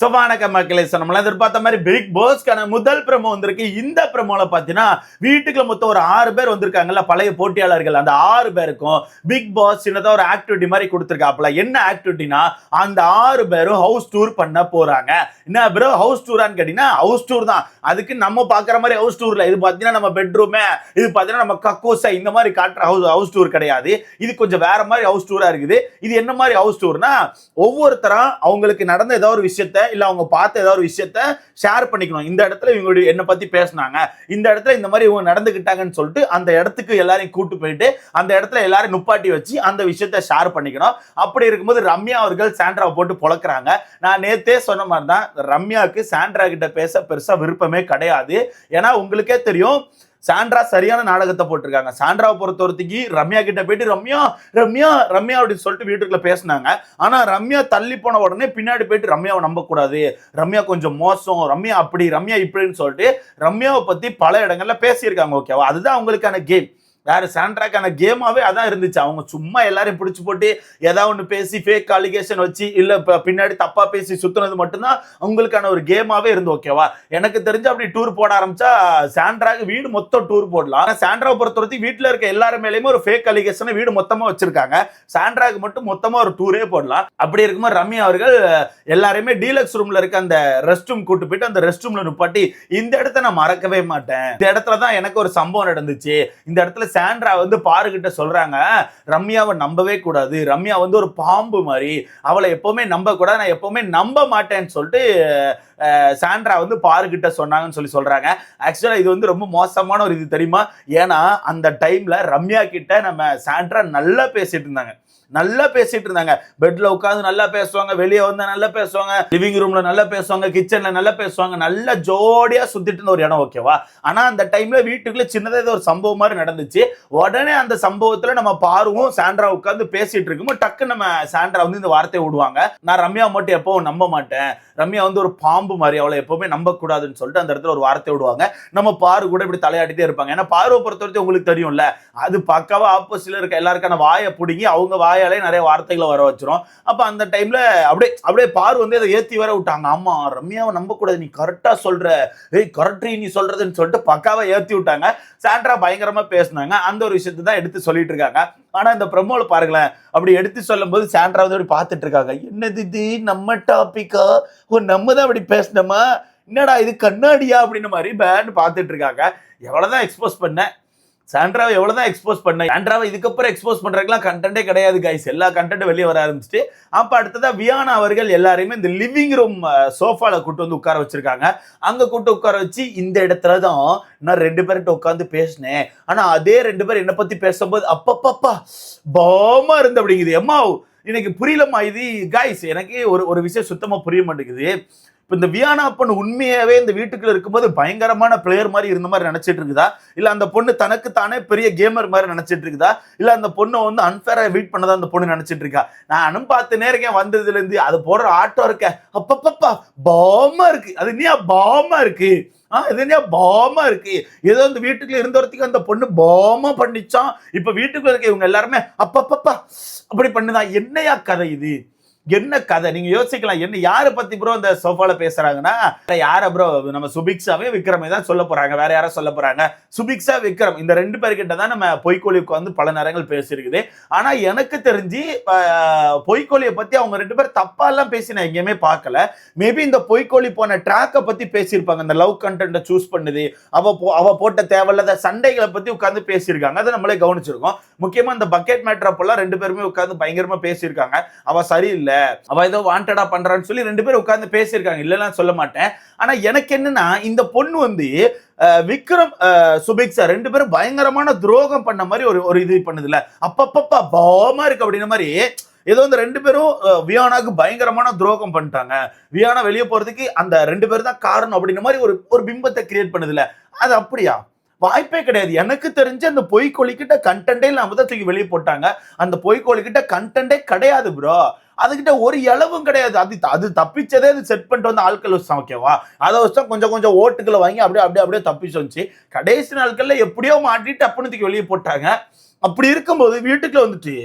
So வணக்கம் மக்களே so எதிர்பார்த்த மாதிரி பிக் பாஸ்க்கான முதல் பிரமோ வந்திருக்கு. இந்த பிரமோல பார்த்தீங்கன்னா வீட்டுக்குள்ள மொத்தம் ஒரு ஆறு பேர் வந்திருக்காங்கல்ல பழைய போட்டியாளர்கள். அந்த ஆறு பேருக்கும் பிக் பாஸ் சின்னதாக ஒரு ஆக்டிவிட்டி மாதிரி கொடுத்துருக்காப்புல. என்ன ஆக்டிவிட்டினா அந்த ஆறு பேரும் ஹவுஸ் டூர் பண்ண போறாங்க. என்ன ப்ரோ ஹவுஸ் டூரான்னு கேட்டீங்கன்னா ஹவுஸ் டூர் தான். அதுக்கு நம்ம பார்க்குற மாதிரி ஹவுஸ் டூர்ல இது பார்த்தீங்கன்னா நம்ம பெட்ரூமே இது பார்த்தீங்கன்னா நம்ம கக்கூசை இந்த மாதிரி காட்டுற ஹவுஸ் ஹவுஸ் டூர் கிடையாது. இது கொஞ்சம் வேற மாதிரி ஹவுஸ் டூரா இருக்குது. இது என்ன மாதிரி ஹவுஸ் டூர்னா ஒவ்வொருத்தரும் அவங்களுக்கு நடந்த ஏதோ ஒரு விஷயத்த இல்லை அவங்க பார்த்த ஏதாவது ஒரு விஷயத்த ஷேர் பண்ணிக்கணும். இந்த இடத்துல இவங்களுடைய என்னை பற்றி பேசினாங்க. இந்த இடத்துல இந்த மாதிரி இவங்க நடந்துக்கிட்டாங்கன்னு சொல்லிட்டு அந்த இடத்துக்கு எல்லாரையும் கூட்டு போயிட்டு அந்த இடத்துல எல்லாரையும் நுப்பாட்டி வச்சு அந்த விஷயத்த ஷேர் பண்ணிக்கணும். அப்படி இருக்கும்போது ரம்யா அவர்கள் சாண்ட்ராவை போட்டு பொழக்கிறாங்க. நான் நேத்தே சொன்ன மாதிரி தான் ரம்யாவுக்கு சாண்ட்ரா கிட்ட பேச பெருசாக விருப்பமே கிடையாது. ஏன்னா உங்களுக்கே தெரியும் சாண்ட்ரா சரியான நாடகத்தை போட்டிருக்காங்க. சாண்ட்ராவை பொறுத்த ஒருத்திக்கு ரம்யா கிட்ட போயிட்டு ரம்யா ரம்யா ரம்யா அப்படின்னு சொல்லிட்டு வீட்டுக்குள்ள பேசினாங்க. ஆனா ரம்யா தள்ளி போன உடனே பின்னாடி போயிட்டு ரம்யாவை நம்பக்கூடாது. ரம்யா கொஞ்சம் மோசம். ரம்யா அப்படி ரம்யா இப்படின்னு சொல்லிட்டு ரம்யாவை பத்தி பல இடங்கள்ல பேசியிருக்காங்க ஓகேவா? அதுதான் அவங்களுக்கான கேம். வேற சாண்ட்ராக்கான கேமாகவே அதான் இருந்துச்சு. அவங்க சும்மா எல்லாரையும் பிடிச்சி போட்டு ஏதாவது ஒன்று பேசி ஃபேக் அலிகேஷன் வச்சு இல்லை இப்போ பின்னாடி தப்பாக பேசி சுற்றுனது மட்டும்தான் அவங்களுக்கான ஒரு கேமாகவே இருந்து ஓகேவா எனக்கு தெரிஞ்சு அப்படி டூர் போட ஆரம்பிச்சா சாண்ட்ராக்கு வீடு மொத்தம் டூர் போடலாம். ஆனால் சாண்ட்ராவை பொறுத்த வரைக்கும் வீட்டில் இருக்க எல்லாரும் மேலேயுமே ஒரு ஃபேக் அலிகேஷனை வீடு மொத்தமாக வச்சிருக்காங்க. சாண்ட்ராக்கு மட்டும் மொத்தமாக ஒரு டூரே போடலாம். அப்படி இருக்கும்போது ரம்யா அவர்கள் எல்லாரையுமே டீலக்ஸ் ரூம்ல இருக்க அந்த ரெஸ்ட் ரூம் கூட்டு போயிட்டு அந்த ரெஸ்ட் ரூமில் நிப்பாட்டி இந்த இடத்த நான் மறக்கவே மாட்டேன். இந்த இடத்துல தான் எனக்கு ஒரு சம்பவம் நடந்துச்சு. இந்த இடத்துல சாண்ட்ரா வந்து பாருகிட்ட சொல்றாங்க ரம்யாவை நம்பவே கூடாது. ரம்யா வந்து ஒரு பாம்பு மாதிரி. அவளை எப்பவுமே நம்ப கூடாது. நான் எப்பவுமே நம்ப மாட்டேன்னு சொல்லிட்டு சாண்ட்ரா வந்து பாருகிட்ட சொன்னாங்கன்னு சொல்லி சொல்றாங்க. ஆக்சுவலாக இது வந்து ரொம்ப மோசமான ஒரு இது தெரியுமா? ஏன்னா அந்த டைம்ல ரம்யா கிட்ட நம்ம சாண்ட்ரா நல்லா பேசிட்டு இருந்தாங்க. நல்லா பேசிட்டு இருந்தாங்க. பெட்ல உட்காந்து நல்லா பேசுவாங்க வெளியே வந்தா நல்லா பேசுவாங்க லிவிங் ரூம்ல நல்லா பேசுவாங்க கிச்சன்ல நல்லா பேசுவாங்க நல்லா ஜோடியா சுத்திட்டு இருந்த ஒரு இடம் ஓகேவா ஆனா அந்த டைம்ல வீட்டுக்குள்ள சின்னதா ஏதோ ஒரு சம்பவம் மாதிரி நடந்துச்சு. உடனே அந்த சம்பவத்துல நம்ம பாருவோம் சாண்ட்ரா உட்காந்து பேசிட்டு இருக்கும்போது டக்கு நம்ம சாண்ட்ரா வந்து இந்த வார்த்தையை விடுவாங்க. நான் ரம்யா மட்டும் எப்பவும் நம்ப மாட்டேன். ரம்யா வந்து ஒரு பாம்பு மாதிரி அவளை எப்பவுமே நம்ப கூடாதுன்னு சொல்லிட்டு அந்த இடத்துல ஒரு வார்த்தை விடுவாங்க. நம்ம பாரு கூட இப்படி தலையாட்டிட்டே இருப்பாங்க. ஏன்னா பார்வை பொறுத்த வரைக்கும் உங்களுக்கு தெரியும்ல அது பக்காவா ஆப்போசிட்ல இருக்க எல்லாருக்கான வாயை பிடுங்கி அவங்க வாயாலே நிறைய வார்த்தைகளை வர வச்சிரும். அப்போ அந்த டைம்ல அப்படியே அப்படியே பார் வந்து அதை ஏத்தி வர விட்டாங்க. ஆமா ரம்யாவை நம்ப கூடாது நீ கரெக்டா சொல்ற. ஏய் கரெக்ட்ரி நீ சொல்றதுன்னு சொல்லிட்டு பக்காவாக ஏத்தி விட்டாங்க. சாண்ட்ரா பயங்கரமா பேசுனாங்க. அந்த ஒரு விஷயத்தை தான் எடுத்து சொல்லிட்டு இருக்காங்க. ஆனா இந்த ப்ரமோல பாருங்களேன். அப்படி எடுத்து சொல்லும் போது சாண்ட்ரா வந்து அப்படி பார்த்துட்டு இருக்காங்க. என்னது இது? நம்ம டாபிக்கா ஓ நம்ம தான் அப்படி பேசினோமா? என்னடா இது கண்ணாடியா? அப்படின்னு மாதிரி பேண்ட் பார்த்துட்டு இருக்காங்க. எவ்வளவுதான் எக்ஸ்போஸ் பண்ணேன். சாண்ட்ராவை எவ்வளோ தான் எக்ஸ்போஸ் பண்ண சாண்ட்ராவை இதுக்கப்புறம் எக்ஸ்போஸ் பண்ணுறதுக்குலாம் கண்டென்ட்டே கிடையாது கைஸ் எல்லா கண்டென்ட்டும் வெளியே வர ஆரம்பிச்சுட்டு அப்போ அடுத்ததாக வியானா அவர்கள் எல்லாரையுமே இந்த லிவிங் ரூம் சோஃபாவில் கூட்டு வந்து உட்கார வச்சுருக்காங்க. அங்கே கூட்டு உட்கார வச்சு இந்த இடத்துல தான் நான் ரெண்டு பேர்கிட்ட உட்காந்து பேசினேன். ஆனால் அதே ரெண்டு பேர் என்னை பற்றி பேசும்போது அப்பப்பப்பா பாமா இருந்து அப்படிங்குது. எம்மா எனக்கு புரியலம்மா இது கைஸ் எனக்கு ஒரு ஒரு விஷயம் சுத்தமாக புரிய மாட்டேங்குது. இப்போ இந்த வியானா பொண்ணு உண்மையாகவே இந்த வீட்டுக்குள்ள இருக்கும்போது பயங்கரமான பிளேயர் மாதிரி இருந்த மாதிரி நினைச்சிட்டு இருக்குதா? இல்லை அந்த பொண்ணு தனக்கு தானே பெரிய கேமர் மாதிரி நினைச்சிட்டு இருக்குதா? இல்லை அந்த பொண்ணை வந்து அன்ஃபேராக வீட் பண்ணதா அந்த பொண்ணு நினைச்சிட்டு இருக்கா? நானும் பார்த்து நேரம் வந்ததுலேருந்து அது போடுற ஆட்டோ இருக்க. அப்பப்பப்பா பாமா இருக்கு. அது இனியா பாமா இருக்கு? ஆ இது என்ன பாமா இருக்கு? ஏதோ இந்த வீட்டுக்குள்ள இருந்த அந்த பொண்ணு பாமா பண்ணிச்சான். இப்ப வீட்டுக்குள்ள இருக்க இவங்க எல்லாருமே அப்பப்பப்பா அப்படி பண்ணுதான் என்னையா கதை இது? என்ன கதை? நீங்க யோசிக்கலாம் என்ன யாரை பத்தி ப்ரோ இந்த சோஃபால பேசுறாங்கன்னா யார ப்ரோ நம்ம சுபிக்ஷாவே விக்ரமே தான் சொல்ல போறாங்க வேற யாரோ சொல்ல போறாங்க. சுபிக்ஷா விக்ரம் இந்த ரெண்டு பேர்கிட்ட தான் நம்ம பொய்க்கோழி உட்காந்து பல நேரங்கள் பேசியிருக்குது. ஆனா எனக்கு தெரிஞ்சு ஆஹ், பொய்க்கோழியை பத்தி அவங்க ரெண்டு பேரும் தப்பா எல்லாம் பேசி நான் எங்கேயுமே பார்க்கல. மேபி இந்த பொய்க்கோழி போன ட்ராக்கை பத்தி பேசியிருப்பாங்க. இந்த லவ் கண்டென்ட்டை சூஸ் பண்ணுது. அவ போ அவ போட்ட தேவையில்லாத சண்டைகளை பத்தி உட்காந்து பேசியிருக்காங்க. அதை நம்மளே கவனிச்சிருக்கோம். முக்கியமா இந்த பக்கெட் மேட்ரப்பெல்லாம் ரெண்டு பேருமே உட்காந்து பயங்கரமா பேசியிருக்காங்க. அவ சரியில்லை. அவ ஏதோ வாண்டடா பண்றான்னு சொல்லி ரெண்டு பேரும் உட்காந்து பேசியிருக்காங்க. இல்லைலாம் சொல்ல மாட்டேன். ஆனா எனக்கு என்னன்னா இந்த பொண்ணு வந்து விக்ரம் அஹ், ரெண்டு பேரும் பயங்கரமான துரோகம் பண்ண மாதிரி ஒரு ஒரு இது பண்ணுதுல அப்பப்பப்பா பாவமா இருக்கு அப்படின்ன மாதிரி ஏதோ இந்த ரெண்டு பேரும் வியானாக்கு பயங்கரமான துரோகம் பண்ணிட்டாங்க. வியானா வெளியே போறதுக்கு அந்த ரெண்டு பேரும் தான் காரணம் அப்படின்ற மாதிரி ஒரு ஒரு பிம்பத்தை கிரியேட் பண்ணுதுல அது அப்படியா? வாய்ப்பே கிடையாது. எனக்கு தெரிஞ்சு அந்த பொய்க்கோழிக்கிட்ட கண்டென்ட்டே இல்லாம தான் தூக்கி வெளியே போட்டாங்க. அந்த பொய்க்கோழிக்கிட்ட கண்டென்ட்டே கிடையாது ப்ரோ அதுகிட்ட ஒரு இளவும் கிடையாது. அது அது தப்பிச்சதே அது செட் பண்ணிட்டு வந்து ஆட்கள் வச்சான் ஓகேவா அதை வச்சா கொஞ்சம் கொஞ்சம் ஓட்டுகளை வாங்கி அப்படியே அப்படியே அப்படியே தப்பிச்சு வந்துச்சு. கடைசி நாட்களில் எப்படியோ மாட்டிட்டு அப்புனத்துக்கு வெளியே போட்டாங்க. அப்படி இருக்கும்போது வீட்டுக்குள்ள வந்துட்டு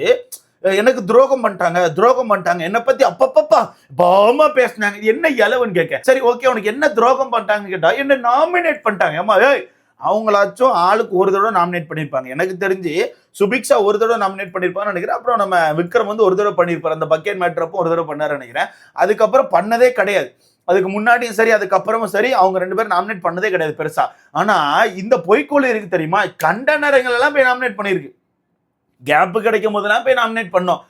எனக்கு துரோகம் பண்ணிட்டாங்க துரோகம் பண்ணிட்டாங்க. என்னை பத்தி அப்பப்பப்பா பாமா பேசினாங்க. என்ன இலவுன்னு கேட்க. சரி ஓகே உனக்கு என்ன துரோகம் பண்ணிட்டாங்கன்னு கேட்டா என்ன நாமினேட் பண்ணிட்டாங்க. ஏமா ஏய் அவங்களாச்சும் ஆளுக்கு ஒரு தடவை நாமினேட் பண்ணியிருப்பாங்க எனக்கு தெரிஞ்சு சுபிக்ஷா ஒரு தடவை நாமினேட் பண்ணியிருப்பான்னு நினைக்கிறேன். அப்புறம் நம்ம விக்ரம் வந்து ஒரு தடவை பண்ணியிருப்பார் அந்த பக்கெட் மேட்ரப்போ ஒரு தடவை பண்ணாரு நினைக்கிறேன். அதுக்கப்புறம் பண்ணதே கிடையாது. அதுக்கு முன்னாடியும் சரி அதுக்கப்புறமும் சரி அவங்க ரெண்டு பேரும் நாமினேட் பண்ணதே கிடையாது பெருசா. ஆனா இந்த பொய்க்கோள் இருக்கு தெரியுமா? கண்ட நேரங்கள் எல்லாம் போய் நாமினேட் பண்ணியிருக்கு. கேப்பு கிடைக்கும் போதெல்லாம் போய் நாமினேட் பண்ணோம்.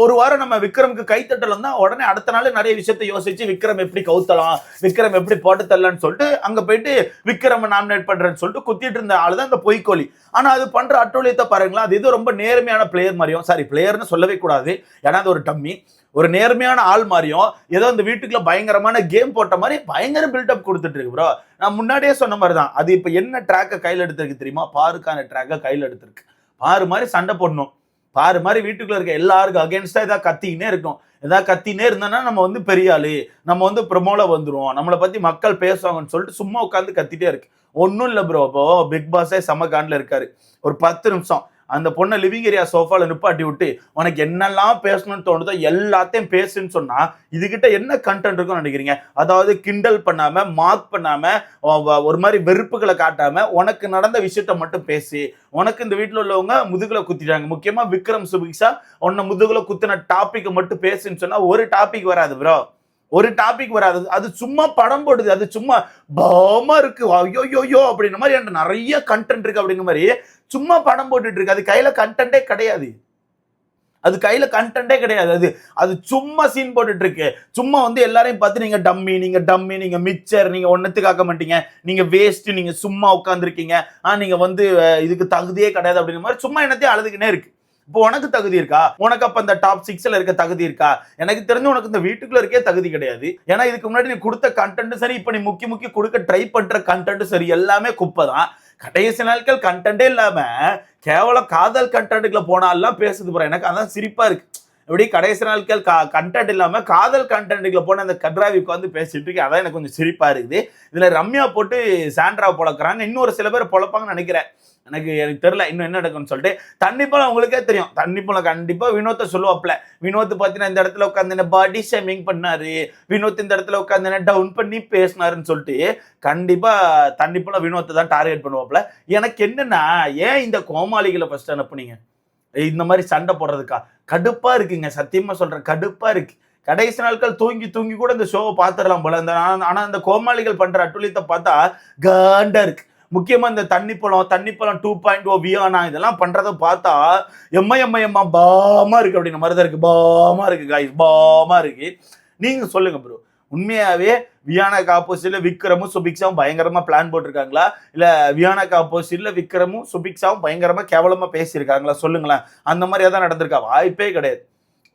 ஒரு வாரம் நம்ம விக்ரமுக்கு கைத்தட்டல் இருந்தால் உடனே அடுத்த நாள் நிறைய விஷயத்தை யோசிச்சு விக்ரம் எப்படி கவுத்தலாம் விக்ரம் எப்படி போட்டு தரலன்னு சொல்லிட்டு அங்கே போயிட்டு விக்ரம் நாமினேட் பண்ணுறேன்னு சொல்லிட்டு குத்திட்டு இருந்த ஆள் தான் இந்த பொய்க்கோழி. ஆனால் அது பண்ணுற அட்டூழியத்தை பாருங்களா அது இது ரொம்ப நேர்மையான பிளேயர் மாதிரியும் சாரி பிளேயர்னு சொல்லவே கூடாது. ஏன்னா அது ஒரு டம்மி ஒரு நேர்மையான ஆள் மாதிரியும் ஏதோ இந்த வீட்டுக்குள்ள பயங்கரமான கேம் போட்ட மாதிரி பயங்கர பில்டப் கொடுத்துட்டு இருக்கு ப்ரோ நான் முன்னாடியே சொன்ன மாதிரி தான் அது இப்போ என்ன ட்ராக்கை கையில் எடுத்திருக்கு தெரியுமா? பாருக்கான ட்ராக்கை கையில் எடுத்திருக்கு. பாரு மாதிரி சண்டை போடணும். பாரு மாதிரி வீட்டுக்குள்ள இருக்க எல்லாருக்கும் அகேன்ஸ்டா ஏதாவது கத்திக்கினே இருக்கும் ஏதாவது கத்தினே இருந்தோன்னா நம்ம வந்து பெரிய ஆளு. நம்ம வந்து ப்ரமோல வந்துருவோம். நம்மளை பத்தி மக்கள் பேசுவாங்கன்னு சொல்லிட்டு சும்மா உட்காந்து கத்திட்டே இருக்கு. ஒன்றும் இல்லை ப்ரோ இப்போ பிக் பாஸே செம காண்டில் இருக்காரு. ஒரு பத்து நிமிஷம். அந்த பொண்ணை லிவிங் ஏரியா சோஃபால நிப்பாட்டி விட்டு உனக்கு என்னெல்லாம் பேசணும்னு தோணுதோ எல்லாத்தையும் பேசுன்னு சொன்னா இதுகிட்ட என்ன கண்டென்ட் இருக்கும்னு நினைக்கிறீங்க? அதாவது கிண்டல் பண்ணாம மார்க் பண்ணாம ஒரு மாதிரி வெறுப்புகளை காட்டாம உனக்கு நடந்த விஷயத்த மட்டும் பேசி உனக்கு இந்த வீட்டில் உள்ளவங்க முதுகில் குத்திட்டாங்க. முக்கியமா விக்ரம் சுபிக்ஷா உன்னை முதுகில் குத்தின டாபிக் மட்டும் பேசுன்னு சொன்னா ஒரு டாபிக் வராது ப்ரோ ஒரு டாபிக் வராது. அது சும்மா படம் போடுது. அது சும்மா பாமா இருக்கு. ஐயோ யோ அப்படின்ற மாதிரி என்கிட்ட நிறைய கண்டென்ட் இருக்கு அப்படிங்கிற மாதிரி சும்மா படம் போட்டுட்டு இருக்கு. அது கையில கண்டென்ட்டே கிடையாது. அது கையில கண்டென்ட்டே கிடையாது. அது அது சும்மா சீன் போட்டுட்டு இருக்கு. சும்மா வந்து எல்லாரையும் பார்த்து நீங்க டம்மி நீங்க டம்மி நீங்க மிச்சர் நீங்க ஒன்னத்துக்கு ஆக்க மாட்டீங்க. நீங்க வேஸ்ட் நீங்க சும்மா உட்காந்துருக்கீங்க ஆ நீங்க வந்து இதுக்கு தகுதியே கிடையாது அப்படிங்கிற மாதிரி சும்மா என்னத்தையும் அழுதுகினே இருக்கு. இப்போ உனக்கு தகுதி இருக்கா? உனக்கு அப்ப அந்த டாப் சிக்ஸ்ல இருக்க தகுதி இருக்கா? எனக்கு தெரிஞ்சு உனக்கு இந்த வீட்டுக்குள்ள இருக்கே தகுதி கிடையாது. ஏன்னா இதுக்கு முன்னாடி நீ கொடுத்த கண்டென்ட் சரி இப்ப நீ முக்கி முக்கி கொடுக்க ட்ரை பண்ற கண்டென்ட் சரி எல்லாமே குப்பை தான். கடைசி நாட்கள் கண்டென்ட்டே இல்லாம கேவலம் காதல் கண்டென்ட்டுக்குள்ள போனாலாம் பேசுது ப்ரோ எனக்கு அதான் சிரிப்பா இருக்கு. இப்படி கடைசி நாட்கள் கண்டென்ட் இல்லாமல் காதல் கண்டென்ட்டுக்குள்ள போன அந்த கட்ராவி உட்காந்து பேசிட்டு இருக்கு அதான் எனக்கு கொஞ்சம் சிரிப்பாக இருக்குது. இதில் ரம்யா போட்டு சாண்ட்ரா பொழக்கிறாங்க. இன்னொரு சில பேர் பொழப்பாங்கன்னு நினைக்கிறேன். எனக்கு எனக்கு தெரியல இன்னும் என்ன நடக்கும்னு சொல்லிட்டு. தண்ணி பழம் உங்களுக்கே தெரியும். தண்ணி பழம் வினோத்தை சொல்லுவாப்ல வினோத் பார்த்தீங்கன்னா இந்த இடத்துல உட்காந்து என்ன பாடி ஷேமிங் பண்ணாரு. வினோத் இந்த இடத்துல உட்காந்து என்ன டவுன் பண்ணி பேசினாருன்னு சொல்லிட்டு கண்டிப்பாக தண்ணி பழம் வினோத்தை தான் டார்கெட் பண்ணுவாப்ல எனக்கு என்னென்னா ஏன் இந்த கோமாளிகளை ஃபஸ்ட்டு அனுப்புனீங்க? இந்த மாதிரி சண்டை போடுறதுக்கா? கடுப்பாக இருக்குங்க. சத்தியமாக சொல்கிறேன் கடுப்பாக இருக்கு. கடைசி நாட்கள் தூங்கி தூங்கி கூட இந்த ஷோவை பார்த்துடலாம் போல. இந்த ஆனால் இந்த கோமாளிகள் பண்ணுற அட்டுழியத்தை பார்த்தா காண்டா இருக்கு. முக்கியமாக இந்த தண்ணி பழம் தண்ணி பழம் டூ பாயிண்ட் oh, ஓ வியானா இதெல்லாம் பண்ணுறத பார்த்தா எம்மா எம்மா எம்மா பாமா இருக்குது அப்படின்னு மாதிரி தான் இருக்குது பாமா இருக்குது காய்ஸ் பாமா இருக்குது நீங்கள் சொல்லுங்கள் ப்ரோ உண்மையாவே வியானாக்கு ஆப்போசிட்ல விக்ரமும் சுபிக்ஷாவும் பயங்கரமா பிளான் போட்டிருக்காங்களா? இல்ல வியானாக்கு ஆப்போசிட்ல விக்ரமும் சுபிக்ஷாவும் பயங்கரமா கேவலமா பேசியிருக்காங்களா? சொல்லுங்களேன். அந்த மாதிரி ஏதாவது நடந்திருக்கா? வாய்ப்பே கிடையாது.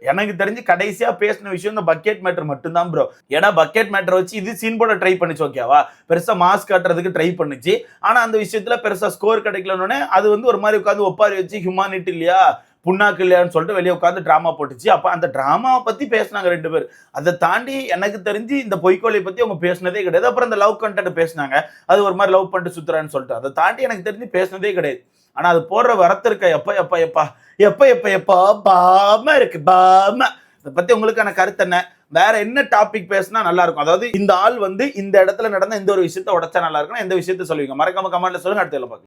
எனக்கு தெரிஞ்சு கடைசியா பேசின விஷயம் இந்த பக்கெட் மேட்டர் மட்டும்தான் ப்ரோ ஏன்னா பக்கெட் மேட்டர் வச்சு இது சீன் போட ட்ரை பண்ணிச்சு ஓகேவா பெருசா மாஸ்க் காட்டுறதுக்கு ட்ரை பண்ணுச்சு. ஆனா அந்த விஷயத்துல பெருசா ஸ்கோர் கிடைக்கலன்னு அது வந்து ஒரு மாதிரி உட்காந்து ஒப்பாரி வச்சு ஹியூமானிட்டி இல்லையா? புண்ணாக்கு இல்லையான்னு சொல்லிட்டு வெளியே உட்காந்து ட்ராமா போட்டுச்சு. அப்போ அந்த ட்ராமாவை பற்றி பேசினாங்க ரெண்டு பேர். அதை தாண்டி எனக்கு தெரிஞ்சு இந்த பொய்க்கோலை பற்றி அவங்க பேசினதே கிடையாது. அப்புறம் இந்த லவ் கண்டென்ட் பேசினாங்க. அது ஒரு மாதிரி லவ் பண்ணிட்டு சுற்றுறான்னு சொல்லிட்டு. அதை தாண்டி எனக்கு தெரிஞ்சு பேசினதே கிடையாது. ஆனால் அது போடுற வரத்து இருக்க எப்போ எப்போ எப்பா எப்போ எப்போ எப்பா பாம இருக்கு பாம. இதை பற்றி உங்களுக்கான கருத்து என்ன? வேற என்ன டாபிக் பேசினா நல்லா இருக்கும்? அதாவது இந்த ஆள் வந்து இந்த இடத்துல நடந்த இந்த ஒரு விஷயத்த உடச்சா நல்லா இருக்கும் எந்த விஷயத்த சொல்லுவீங்க? மறக்காம கமெண்ட்ல சொல்லுங்க அடுத்த பார்க்கலாம்.